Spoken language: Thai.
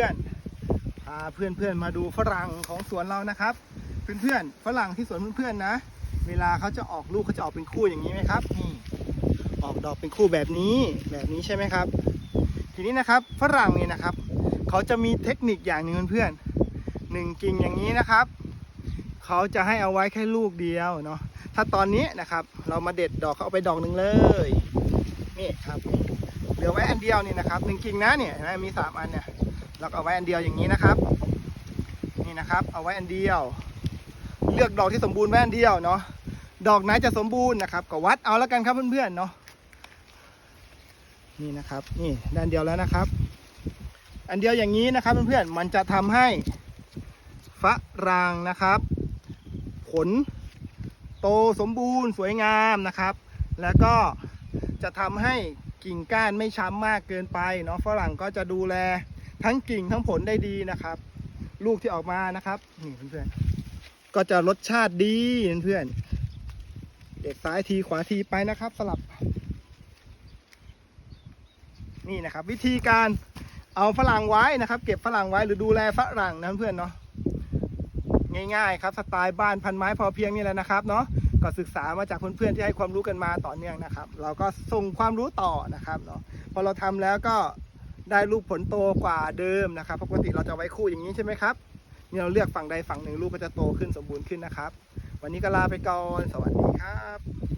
พื่อนพาเพื่อนๆมาดูฝรั่งของสวนเรานะครับ เพื่อนๆฝรั่งที่สวนเพื่อนๆนะ เวลาเขาจะออกลูกเขาจะออกเป็นคู่อย่างนี้ไหมครับนี่ออกดอกเป็นคู่แบบนี้แบบนี้ใช่ไหมครับ ทีนี้นะครับฝรั่งเนี่ยนะครับเขาจะมีเทคนิคอย่างหนึ่งเพื่อนๆหนึ่งกิ่งอย่างนี้นะครับเขาจะให้เอาไว้แค่ลูกเดียวเนาะถ้าตอนนี้นะครับ เรามาเด็ดดอกเขาเอาไปดอกหนึ่งเลยนี่ครับเหลือไว้อันเดียวนี่นะครับหนึ่งกิ่งนะเนี่ยนไหมมีสามอันเนี่ย เราก็เอาไว้อันเดียวอย่างนี้นะครับ นี่นะครับ เอาไว้อันเดียว เลือกดอกที่สมบูรณ์ไว้อันเดียวเนาะดอกไหนจะสมบูรณ์นะครับ ก็วัดเอาแล้วกันครับเพื่อนๆเนาะนี่นะครับ นี่ด้านเดียวแล้วนะครับ อันเดียวอย่างนี้นะครับเพื่อนๆมันจะทำให้ฝรั่งนะครับ ผลโตสมบูรณ์สวยงามนะครับ แล้วก็จะทำให้กิ่งก้านไม่ช้ำมากเกินไปเนาะฝรั่งก็จะดูแล ทั้งกิ่งทั้งผลได้ดีนะครับ ลูกที่ออกมานะครับนี่เพื่อนๆก็จะรสชาติดีเพื่อนๆเด็กซ้ายทีขวาทีไปนะครับ สลับ นี่นะครับ วิธีการเอาฝรั่งไว้นะครับ เก็บฝรั่งไว้หรือดูแลฝรั่งนะเพื่อนเนาะง่ายๆครับสไตล์บ้านพันไม้พอเพียงนี่แหละนะครับเนาะก็ศึกษามาจากเพื่อนๆที่ให้ความรู้กันมาต่อเนื่องนะครับ เราก็ส่งความรู้ต่อนะครับเนาะพอเราทำแล้วก็ ได้ลูกผลโตกว่าเดิมนะครับปกติเราจะไว้คู่อย่างนี้ใช่ไหมครับนี่เราเลือกฝั่งใดฝั่งหนึ่งลูกก็จะโตขึ้นสมบูรณ์ขึ้นนะครับ วันนี้ก็ลาไปก่อนสวัสดีครับ